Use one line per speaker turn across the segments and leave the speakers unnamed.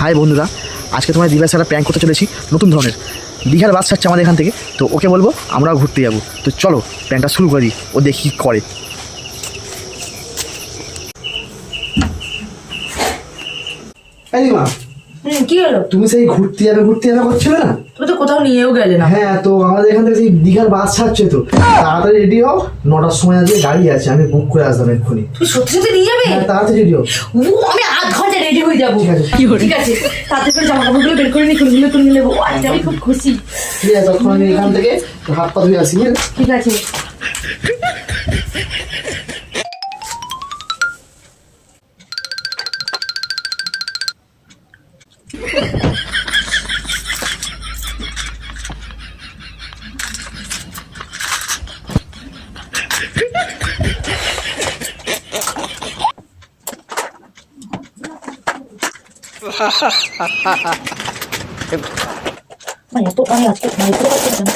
High বন্ধুরা আজকে তোমার দীঘা সারা প্র্যাঙ্ক করতে চলেছি নতুন ধরনের। দীঘার বাস ছাড়ছে আমাদের এখান থেকে তো ওকে বলব আমরাও ঘুরতে যাব। তো চলো প্র্যাঙ্কটা শুরু করি ও দেখি করে।
কি হলো?
তুমি সেই ঘুরতে যাবে ঘুরতে যাবে করছিলে না?
তুমি তো কোথাও নিয়েও গেলে না।
হ্যাঁ তো আমাদের এখান থেকে সেই দীঘার বাস ছাড়ছে তো। তাড়াতাড়ি রেডি হও নটার সময় আজকে গাড়ি আছে আমি বুক করে আসলাম এক্ষুনি।
তুমি সত্যি সত্যি নিয়ে যাবে?
হ্যাঁ তাড়াতাড়ি রেডি হও।
আমি হয়ে যাব।
ঠিক আছে।
ঠিক আছে। তাতে করে জামা কাপড়গুলো বের করে নি খুলগুলো তুলে নেব আচ্ছা আজকে আমি খুব খুশি।
ঠিক আছে তখন এখান থেকে হাত পা ধুয়ে আসি?
ঠিক আছে। মানে এত আমি আজকে ঘুমাই পড়ে পারছি না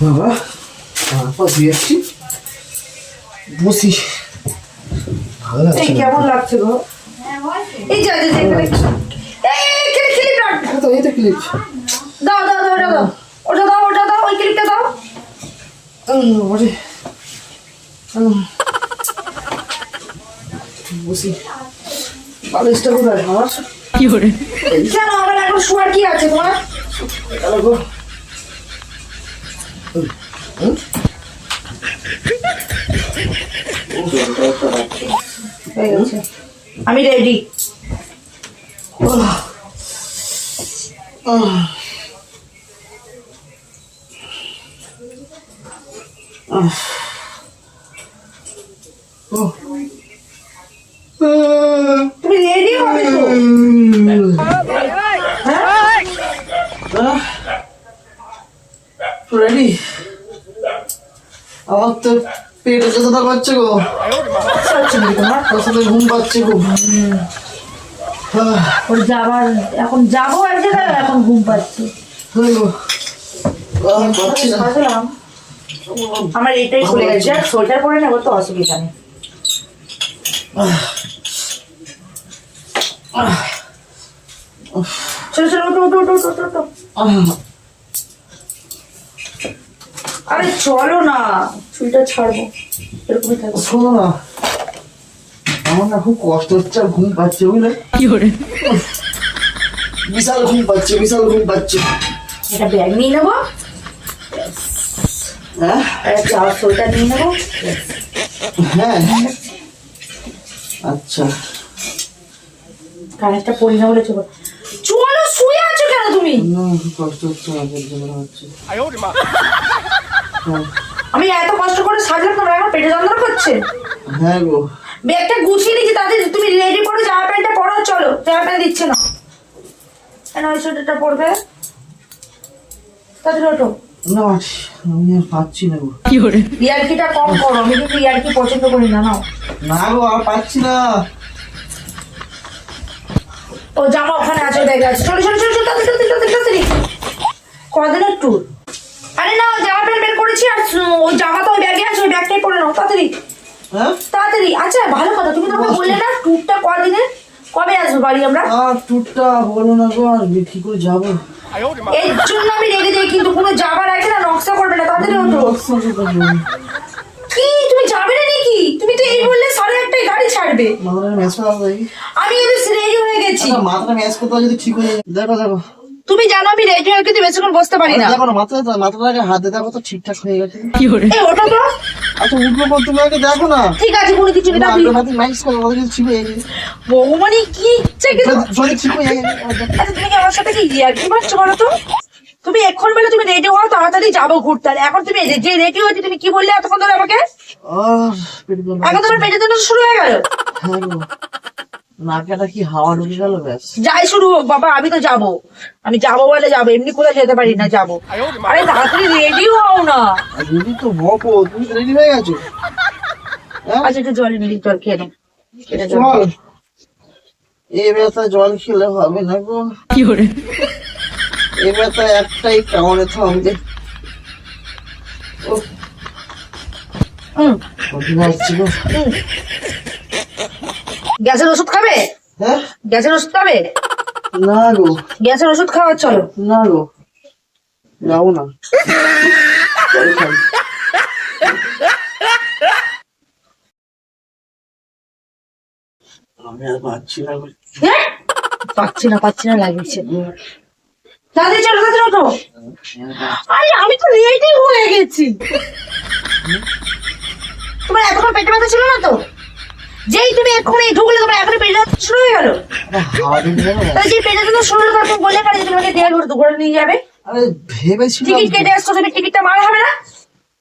বাবা হাত পা ধুয়ে আসছি বসি ভালো লাগছে
এই কেমন লাগছে গো? এই যা যা এখানে এই ক্লিপ দাও
তো এই তো ক্লিপ
দাও দাও দাও ওটা দাও। ওটা দাও ওটা দাও ওই ক্লিপটা দাও।
ওরে। বসি। বালিশটা কোথায়? আমার?
কি কেন আমার এখন শোয়ার কি আছে তোমার?
গো?
আমি রেডি তুমি রেডি হবে
রেডি আমার তো পেটে যতটা করছে গো।
আচ্ছা নাকি তোমার?
ঘুম পাচ্ছে
ওর যাবার এখন যাব এক জায়গায় এখন ঘুম পাচ্ছি।
পাচ্ছি
আমার এটাই খুলে গেছে আর সোয়েটার পরে নেব তো অসুবিধা নেই। চলো চলো ওটো ওটো ওটো ওটো ওটো আরে চলো না চুলটা ছাড়বো এরকমই থাকব।
শোনো না। আমার না খুব কষ্ট হচ্ছে আর ঘুম পাচ্ছে বুঝলে? বিশাল ঘুম পাচ্ছে বিশাল ঘুম পাচ্ছে।
একটা ব্যাগ নিয়ে নেব?
হ্যাঁ?
সোয়েটার নিয়ে নেব?
হ্যাঁ আচ্ছা।
কানেরটা পরে নেব বলে চলো। চলো শুয়ে আছো কেন তুমি?
কষ্ট হচ্ছে হচ্ছে।
আমি এত কষ্ট করে সাজলাম তোমরা এখন পেটে যন্ত্রণা করছে?
হ্যাঁ গো।
ব্যাগটা গুছিয়ে নিয়েছি তাদের তুমি রেডি করো জামা প্যান্টটা পরো চলো জামা প্যান্ট দিচ্ছে না। কেন ওই সোয়েটারটা পরবে? তাদের ওটো
না আমি আর পাচ্ছি না গো।
ইয়ার্কিটা কম করো আমি কিন্তু ইয়ার্কি পছন্দ করি না নাও।
না গো আর পাচ্ছি না।
ও জামা ওখানে আছে দেখে আছে। চলো চলো চলো চলো তাড়াতাড়ি তাড়াতাড়ি তাড়াতাড়ি কদিনের ট্যুর আরে না জামা প্যান্ট বের করেছি আর ওই জামা তো ওই ব্যাগে আছে ওই ব্যাগটাই পরে নাও তাড়াতাড়ি। তাড়াতাড়ি। আচ্ছা ভালো কথা তুমি তো বললে না ট্যুরটা কদিনের কবে আসব বাড়ি আমরা?
আর টুরটা বলো না গো আর কি করে যাব?
এর জন্য আমি রেগে যাই কিন্তু কোনো যাবার আগে না? নকশা করবে না তাড়াতাড়ি কি? তুমি যাবে না নাকি? তুমি তো এই বললে সাড়ে আটটায় গাড়ি ছাড়বে।
মাথাটা ম্যাচ করতে
আমি কিন্তু রেডি হয়ে গেছি।
আচ্ছা, মাথাটা ম্যাচ করতে যদি ঠিক হয়ে যায়। দেখো দেখো।
তুমি জানো আমি রেডি হয়ে কিন্তু বেশিক্ষণ বসতে পারি না।
দেখো না মাথাটা মাথাটাকে হাত দিয়ে দেখো তো ঠিকঠাক হয়ে গেছে।
এই ওঠো তো।
আচ্ছা উঠবো পর তুমি আগে দেখো না।
ঠিক আছে কোনো কিছু না
আগে হাতে ম্যাচ করে ওদের কিছু ঠিক হয়ে
কি ইচ্ছে কিন্তু
ঠিক গেছে
আচ্ছা তুমি কি আমার সাথে কি ইয়ার্কি মারছো বলো তো? তুমি এক্ষণ বেলা তুমি রেডি হও তাড়াতাড়ি যাব ঘুরতে। আর এখন তুমি যে রেডি হয়েছে তুমি কি বললে এতক্ষণ ধরে আমাকে? এখন তোমার পেটের জন্য শুরু হয়ে গেল।
হ্যাঁ নাকেটা কি হাওয়া ঢুকে গেল ব্যাস?
যাই শুরু হোক বাবা আমি তো যাব। আমি যাব বলে যাব এমনি কোথাও যেতে পারি না যাব। আরে তাড়াতাড়ি রেডি হও না।
যদি তো হব তুমি রেডি হয়ে গেছো। হ্যাঁ?
আচ্ছা একটু জল মিলি জল খেয়ে নাও জল।
এই ব্যথা জল খেলে হবে না গো। এই ব্যথা একটাই কামড়ে থামবে। ও
হুম।
কঠিন আসছে গো
গ্যাসের ওষুধ খাবে?
হ্যাঁ?
গ্যাসের ওষুধ খাবে?
না গো।
গ্যাসের ওষুধ খাওয়া চলো।
না গো। যাব না। আমি আর পাচ্ছি না
হ্যাঁ? পাচ্ছি না পাচ্ছি না লাগিয়েছে। চলো ওঠো আরে আমি তো রেডি হয়ে গেছি। তোমার এতক্ষণ পেটে ব্যথা ছিল না তো? যেই তুমি এক্ষুনি ঢুকলে তোমার এখন পেটে শুরু হয়ে গেল। যে পেটে তো শুরু হলো তারপর বলে কারে তোমাকে দেয়াল নিয়ে যাবে?
ভেবেছি
টিকিট কেটে আসছো তুমি টিকিটটা মারা হবে না?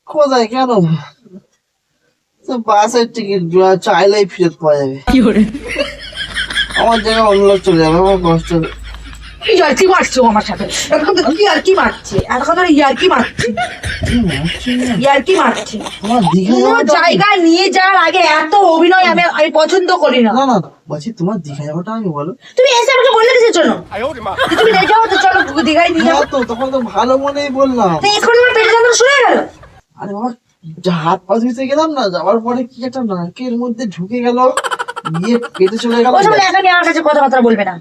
কোথায়? কেন? তো বাসের টিকিট চাইলেই ফেরত পাওয়া যাবে। কি করে? আমার জায়গায় অন্য লোক চলে যাবে আমার কষ্ট হবে।
কি মারছো আমার সাথে? এখন তো কি আর কি মারছে? এখন তো ইয়ার কি মারছে?
কি মারছি?
কোনো জায়গায় নিয়ে যাওয়ার আগে এত অভিনয় আমি আমি পছন্দ করি না।
না বলছি তোমার দীঘা যাওয়াটা আমি বলো।
তুমি এসে আমাকে বললে কিসের জন্য তুমি রেডি হও তো চলো দীঘায় নিয়ে যাব
হ্যাঁ তো তখন তো ভালো মনেই বললাম।
তো এখন তোমার পেটে যন্ত্রণা শুরু হয়ে গেল।
আরে বাবা যা হাত পা ধুইতে গেলাম না যাওয়ার পরে কি একটা নাকের মধ্যে ঢুকে গেল গিয়ে পেটে চলে গেল।
ওসব এখন আমার কাছে কথাবার্তা বলবে না।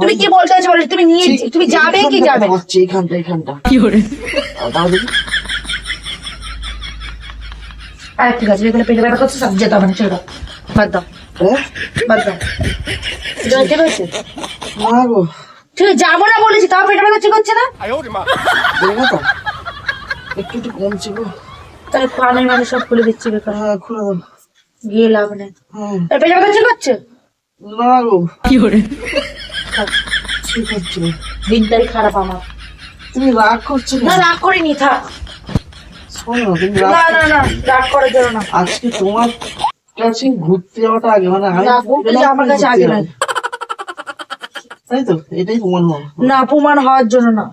তুমি কি বলতে চাইছো বলো তুমি নিয়ে তুমি যাবে কি যাবে? না?
হচ্ছে এইখানটা এইখানটা দাও দেখি
আর ঠিক আছে এখানে পেটে ব্যথা করছে সব যেতে হবে না চলো বাদ দাও? বাদ দাও। আছে
না গো।
ঠিক আছে যাব না বলেছি তাও পেটে ব্যথা ঠিক হচ্ছে না
তো একটু একটু কমছে গো।
তাহলে পানি মানে সব খুলে দিচ্ছি বেকার।
হ্যাঁ খুলে দাও।
গিয়ে লাভ নেই।
হ্যাঁ।
পেটে ব্যথা ঠিক হচ্ছে
না গো।
থাক,
ঠিক হচ্ছে না।
দিনটাই খারাপ আমার।
তুমি রাগ করছ
না রাগ করিনি থাক।
শোনো তুমি
না না না রাগ করার জন্য না।
আজকে তোমার কাছে ঘুরতে যাওয়াটা আগে মানে আমি
না, ঘুরতে যাওয়া আমার কাছে আগে নয়।
তাই তো? এটাই তোমার নাম
না অপমান হওয়ার জন্য না।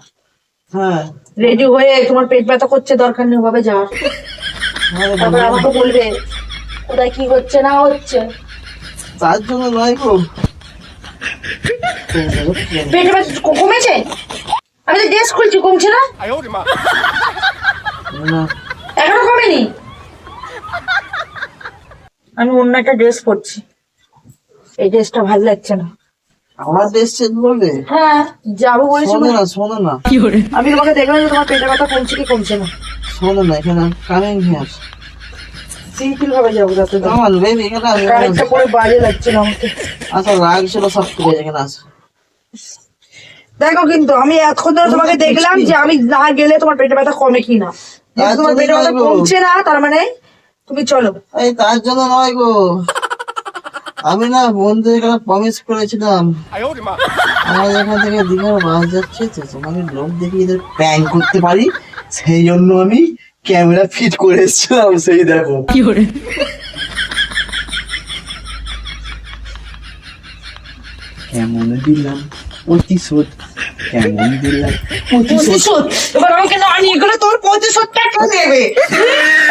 হ্যাঁ।
রেডি হয়ে তোমার পেট ব্যথা করছে দরকার নেই ওভাবে যাওয়ার
আরে
তারপর আমাকে বলবে কোথায় কি হচ্ছে না হচ্ছে।
তার জন্য নয় গো।
পেট ব্যথা কমেছে? আমি তো ড্রেস খুলছি কমছে না? এখনও কমেনি? আমি অন্য একটা ড্রেস পরছি। এই ড্রেসটা ভালো লাগছে না।
আমার দেশ চেঞ্জ করবে?
হ্যাঁ যাব বলেছি
শোনো না শোনো না।
আমি তোমাকে দেখলাম যে তোমার পেটের ব্যথা কমছে কি কমছে না।
শোনো না এখানে কামিং হিয়ার
সিম্পল ভাবে যাব যাতে
আমার বেবি এখানে আসো, এখানে
কারেন্টটা
আসো।
পরে বাজে লাগছে না আমাকে।
আচ্ছা রাগ ছিল সব ঠিক আছে এখানে আসো
দেখো কিন্তু আমি এতক্ষণ ধরে তোমাকে দেখলাম যে আমি না গেলে তোমার পেটে ব্যথা কমে কি না তোমার পেটে ব্যথা কমছে না তার মানে তুমি চলো।
এই তার জন্য নয় গো। আমি না বন্ধুদের এখানে প্রমিস করেছিলাম। আমার এখান থেকে দীঘার বাস যাচ্ছে তো তোমাকে লোক দেখে এদের প্যাং করতে পারি। সেই জন্য আমি ক্যামেরা ফিট করে এসেছিলাম সেই দেখো। কেমন দিলাম? প্রতিশোধ কেমন দিলাম? প্রতিশোধ।
এবার আমাকে না নিয়ে গেলে তোর প্রতিশোধটা কে দেবে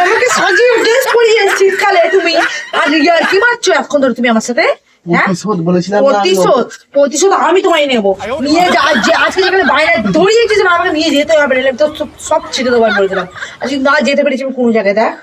আমাকে সাজিয়ে ড্রেস পরিয়ে শীতকালে তুমি। আর কি মারছো? এখন ধরে তুমি আমার সাথে।
প্রতিশোধ বলেছিলাম
প্রতিশোধ প্রতিশোধ আমি তোমায় নেব। নিয়ে আজকে যেখানে বাইরে গেছিলাম আমাকে নিয়ে যেতে হবে তো সব- ছেড়ে দেবো বলেছিলাম। আজকে না যেতে পেরেছি আমি কোনো জায়গায় দেখ।